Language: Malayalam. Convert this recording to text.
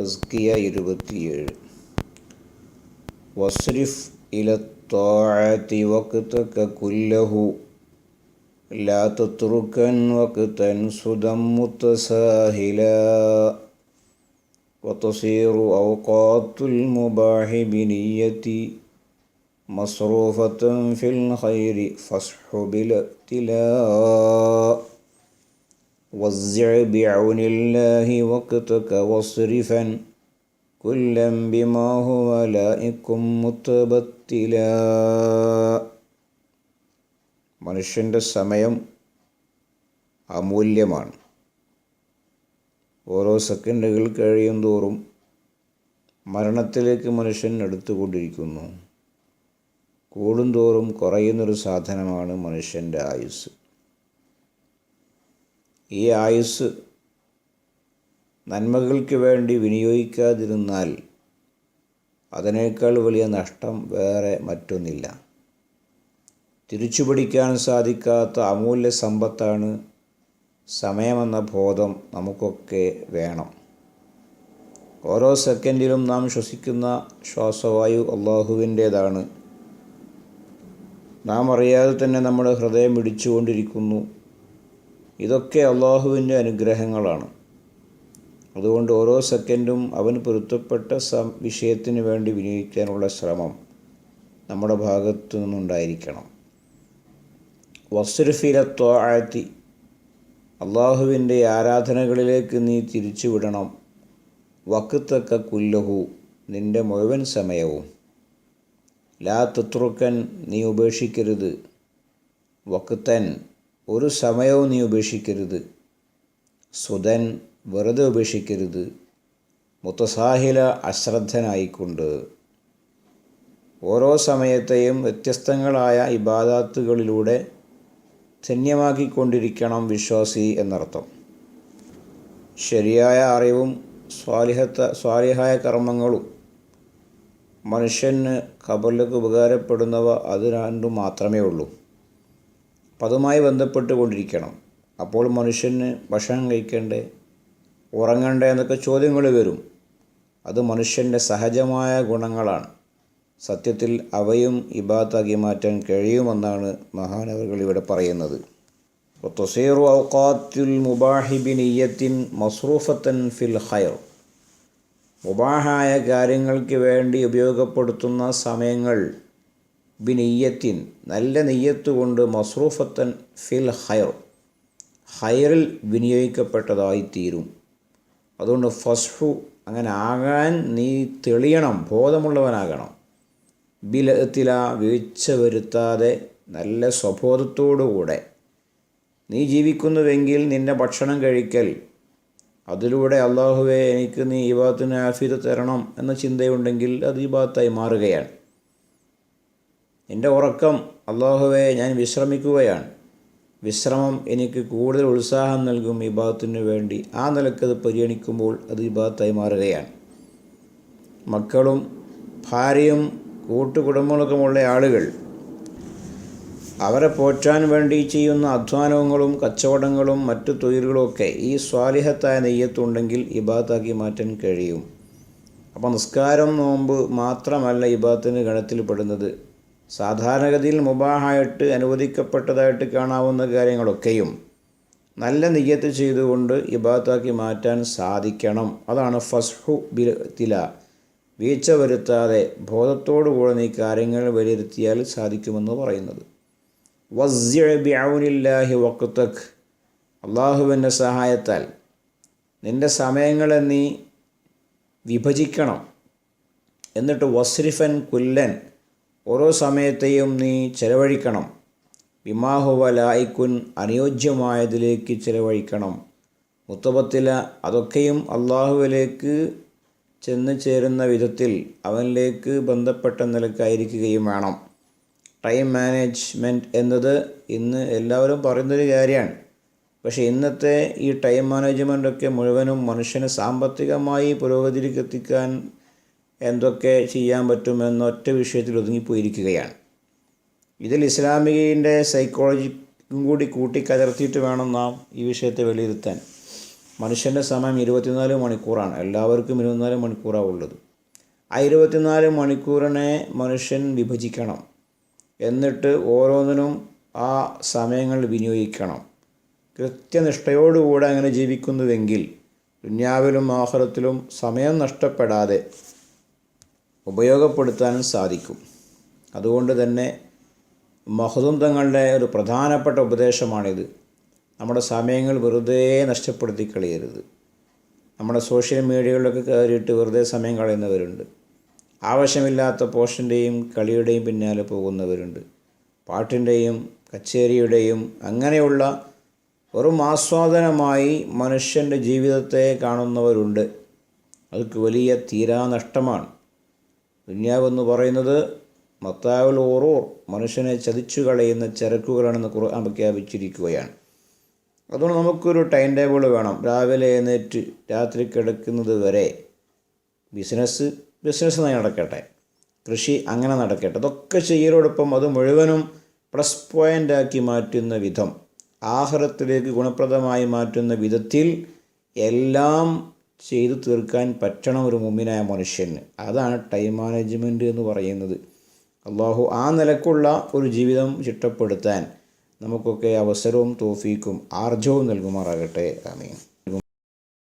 തസ്കിയ ഇരുപത്തിയേഴ് വസ്രിഫ് ഇലത്താഴത്തി വക്തക കുല്ലഹു لا تتركن وقتا سدى متساهلا وتصير أوقات المباح بنيتي مصروفة في الخير فاصح بالابتلاء وزع بعون الله وقتك واصرفا كلا بما هو لائق متبتلا മനുഷ്യൻ്റെ സമയം അമൂല്യമാണ് ഓരോ സെക്കൻഡുകൾ കഴിയും തോറും മരണത്തിലേക്ക് മനുഷ്യൻ എടുത്തുകൊണ്ടിരിക്കുന്നു കൂടുന്തോറും കുറയുന്നൊരു സാധനമാണ് മനുഷ്യൻ്റെ ആയുസ് ഈ ആയുസ് നന്മകൾക്ക് വേണ്ടി വിനിയോഗിക്കാതിരുന്നാൽ അതിനേക്കാൾ വലിയ നഷ്ടം വേറെ മറ്റൊന്നില്ല. തിരിച്ചുപിടിക്കാൻ സാധിക്കാത്ത അമൂല്യ സമ്പത്താണ് സമയമെന്ന ബോധം നമുക്കൊക്കെ വേണം. ഓരോ സെക്കൻഡിലും നാം ശ്വസിക്കുന്ന ശ്വാസവായു അള്ളാഹുവിന്റേതാണ്. നാം അറിയാതെ തന്നെ നമ്മുടെ ഹൃദയം പിടിച്ചുകൊണ്ടിരിക്കുന്നു ഇതൊക്കെ അള്ളാഹുവിന്റെ അനുഗ്രഹങ്ങളാണ്. അതുകൊണ്ട് ഓരോ സെക്കൻഡും അവന് പൊരുത്തപ്പെട്ട സം വിഷയത്തിന് വേണ്ടി വിനിയോഗിക്കാനുള്ള ശ്രമം നമ്മുടെ ഭാഗത്തു നിന്നുണ്ടായിരിക്കണം. വസ്രുഫിലത്വാഴ്ത്തി അള്ളാഹുവിന്റെ ആരാധനകളിലേക്ക് നീ തിരിച്ചുവിടണം. വക്കുത്തക്ക കുല്ലഹു നിന്റെ മുഴുവൻ സമയവും. ലാ തുത്രുക്കൻ നീ ഉപേക്ഷിക്കരുത്. വക്കത്തൻ ഒരു സമയവും നീ ഉപേക്ഷിക്കരുത്. സുതൻ വെറുതെ ഉപേക്ഷിക്കരുത്. മുത്തസാഹില അശ്രദ്ധനായിക്കൊണ്ട്. ഓരോ സമയത്തെയും വ്യത്യസ്തങ്ങളായ ഇബാദാത്തുകളിലൂടെ ധന്യമാക്കിക്കൊണ്ടിരിക്കണം വിശ്വാസി എന്നർത്ഥം. ശരിയായ അറിവും സ്വാലിഹത്ത സ്വാലിഹായ കർമ്മങ്ങളും മനുഷ്യന് കബലിലേക്ക് ഉപകാരപ്പെടുന്നവ അത് രണ്ടും മാത്രമേ ഉള്ളൂ. അപ്പം അതുമായി ബന്ധപ്പെട്ട് കൊണ്ടിരിക്കണം അപ്പോൾ മനുഷ്യന് ഭക്ഷണം കഴിക്കേണ്ടേ? ഉറങ്ങണ്ടേ എന്നൊക്കെ ചോദ്യങ്ങൾ വരും. അത് മനുഷ്യന്റെ സഹജമായ ഗുണങ്ങളാണ്. സത്യത്തിൽ അവയും ഇബാത്താക്കി മാറ്റാൻ കഴിയുമെന്നാണ് മഹാനവറുകൾ ഇവിടെ പറയുന്നത്. തൊസീറു ഔക്കാത്തുൽ മുബാഹിബിൻ മസ്റൂഫത്തൻ ഫിൽ ഹയർ മുബാഹായ കാര്യങ്ങൾക്ക് വേണ്ടി ഉപയോഗപ്പെടുത്തുന്ന സമയങ്ങൾ ബിനെയ്യത്തിൻ നല്ല നെയ്യത്ത് കൊണ്ട് മസ്റൂഫത്തൻ ഫിൽ ഹയർ ഹയറിൽ വിനിയോഗിക്കപ്പെട്ടതായി തീരും അതുകൊണ്ട് ഫസ്ഫു അങ്ങനെ ആകാൻ നീ തെളിയണം ബോധമുള്ളവനാകണം. ബിലത്തില വീഴ്ച വരുത്താതെ നല്ല സ്വബോധത്തോടുകൂടെ. നീ ജീവിക്കുന്നുവെങ്കിൽ നിന്റെ ഭക്ഷണം കഴിക്കൽ. അതിലൂടെ അള്ളാഹുവെ എനിക്ക് നീ ഈ ഭാഗത്തിന് ആഫിത തരണം എന്ന ചിന്തയുണ്ടെങ്കിൽ അത് ഈ ഭാഗത്തായി മാറുകയാണ്. എന്റെ ഉറക്കം അള്ളാഹുവെ ഞാൻ വിശ്രമിക്കുകയാണ്. വിശ്രമം എനിക്ക് കൂടുതൽ ഉത്സാഹം നൽകും ഈ ഭാഗത്തിന് വേണ്ടി. ആ നിലക്കത് പരിഗണിക്കുമ്പോൾ അത് ഈ ഭാഗത്തായി മാറുകയാണ്. മക്കളും ഭാര്യയും കൂട്ടുകുടുംബങ്ങളൊക്കെയുള്ള ആളുകൾ അവരെ പോറ്റാൻ വേണ്ടി ചെയ്യുന്ന അധ്വാനങ്ങളും കച്ചവടങ്ങളും മറ്റു തൊഴിലുകളുമൊക്കെ ഈ സ്വാലിഹത്തായ നെയ്യത്തുണ്ടെങ്കിൽ ഇബാത്താക്കി മാറ്റാൻ കഴിയും. അപ്പോൾ നിസ്കാരം നോമ്പ് മാത്രമല്ല ഇബാത്തിന് ഗണത്തിൽപ്പെടുന്നത്. സാധാരണഗതിയിൽ മുബാഹായിട്ട് അനുവദിക്കപ്പെട്ടതായിട്ട് കാണാവുന്ന കാര്യങ്ങളൊക്കെയും നല്ല നിയ്യത്ത് ചെയ്തുകൊണ്ട് ഇബാത്താക്കി മാറ്റാൻ സാധിക്കണം. അതാണ് ഫസ്ഹു ബിൽ തില. വീഴ്ച വരുത്താതെ ബോധത്തോടുകൂടെ നീ കാര്യങ്ങൾ വിലയിരുത്തിയാൽ സാധിക്കുമെന്ന് പറയുന്നത്. വസ്യബിഔനില്ലാഹി വക്തക് അള്ളാഹുവിന്റെ സഹായത്താൽ നിന്റെ സമയങ്ങളെ നീ വിഭജിക്കണം. എന്നിട്ട് വസ്രിഫൻ കുല്ലൻ ഓരോ സമയത്തെയും നീ ചെലവഴിക്കണം. വിമാഹുവ ലായിക്കുൻ അനുയോജ്യമായതിലേക്ക് ചെലവഴിക്കണം. മുത്തബത്തില അതൊക്കെയും അള്ളാഹുവിലേക്ക് ചെന്ന് ചേരുന്ന വിധത്തിൽ അവനിലേക്ക് ബന്ധപ്പെട്ട നിലക്കായിരിക്കുകയും വേണം. ടൈം മാനേജ്മെന്റ് എന്നത് ഇന്ന് എല്ലാവരും പറയുന്നൊരു കാര്യമാണ് പക്ഷേ ഇന്നത്തെ ഈ ടൈം മാനേജ്മെന്റൊക്കെ മുഴുവനും മനുഷ്യനെ സാമ്പത്തികമായി പുരോഗതിയിലേക്ക് എത്തിക്കാൻ എന്തൊക്കെ ചെയ്യാൻ പറ്റുമെന്നൊറ്റ വിഷയത്തിൽ ഒതുങ്ങിപ്പോയിരിക്കുകയാണ്. ഇതിൽ ഇസ്ലാമികന്റെ സൈക്കോളജിക്കും കൂടി കൂട്ടിക്കലർത്തിയിട്ട് വേണം നാം ഈ വിഷയത്തെ വിലയിരുത്താൻ. മനുഷ്യന്റെ സമയം ഇരുപത്തിനാല് മണിക്കൂറാണ്. എല്ലാവർക്കും ഇരുപത്തിനാല് മണിക്കൂറാണ് ഉള്ളത്. ആ ഇരുപത്തിനാല് മണിക്കൂറിനെ മനുഷ്യൻ വിഭജിക്കണം. എന്നിട്ട് ഓരോന്നിനും ആ സമയങ്ങൾ വിനിയോഗിക്കണം. കൃത്യനിഷ്ഠയോടുകൂടെ അങ്ങനെ ജീവിക്കുന്നുവെങ്കിൽ ദുന്യാവിലും ആഹ്റത്തിലും സമയം നഷ്ടപ്പെടാതെ ഉപയോഗപ്പെടുത്താനും സാധിക്കും. അതുകൊണ്ട് തന്നെ മഹദും തങ്ങളുടെ ഒരു പ്രധാനപ്പെട്ട ഉപദേശമാണിത്. നമ്മുടെ സമയങ്ങൾ വെറുതെ നഷ്ടപ്പെടുത്തി കളയരുത്. നമ്മുടെ സോഷ്യൽ മീഡിയകളിലൊക്കെ കയറിയിട്ട് വെറുതെ സമയം കളയുന്നവരുണ്ട്. ആവശ്യമില്ലാത്ത പോഷന്റെയും കളിയുടെയും പിന്നാലെ പോകുന്നവരുണ്ട്. പാട്ടിന്റെയും കച്ചേരിയുടെയും അങ്ങനെയുള്ള വെറും ആസ്വാദനമായി മനുഷ്യന്റെ ജീവിതത്തെ കാണുന്നവരുണ്ട്. അതൊക്കെ വലിയ തീരാനഷ്ടമാണ്. ദുന്യാവെന്ന് പറയുന്നത് മത്താവുൽ ഓറോർ മനുഷ്യനെ ചതിച്ചു കളയുന്ന ചരക്കുകളാണെന്ന് ഖുർആൻ പ്രഖ്യാപിച്ചിരിക്കുകയാണ്. അതുകൊണ്ട് നമുക്കൊരു ടൈം ടേബിൾ വേണം. രാവിലെ എഴുന്നേറ്റ് രാത്രി കിടക്കുന്നത് വരെ ബിസിനസ് ബിസിനസ് നടക്കട്ടെ. കൃഷി അങ്ങനെ നടക്കട്ടെ. അതൊക്കെ ചെയ്യലോടൊപ്പം അത് മുഴുവനും പ്ലസ് പോയിന്റാക്കി മാറ്റുന്ന വിധം ആഹാരത്തിലേക്ക് ഗുണപ്രദമായി മാറ്റുന്ന വിധത്തിൽ എല്ലാം ചെയ്തു തീർക്കാൻ പറ്റണം ഒരു മുമ്പിനായ മനുഷ്യന്. അതാണ് ടൈം മാനേജ്മെന്റ് എന്ന് പറയുന്നത്. അള്ളാഹു ആ നിലക്കുള്ള ഒരു ജീവിതം ചിട്ടപ്പെടുത്താൻ നമുക്കൊക്കെ അവസരവും തോഫീക്കും ആർജവും നൽകുമാറാകട്ടെ. ആമീൻ.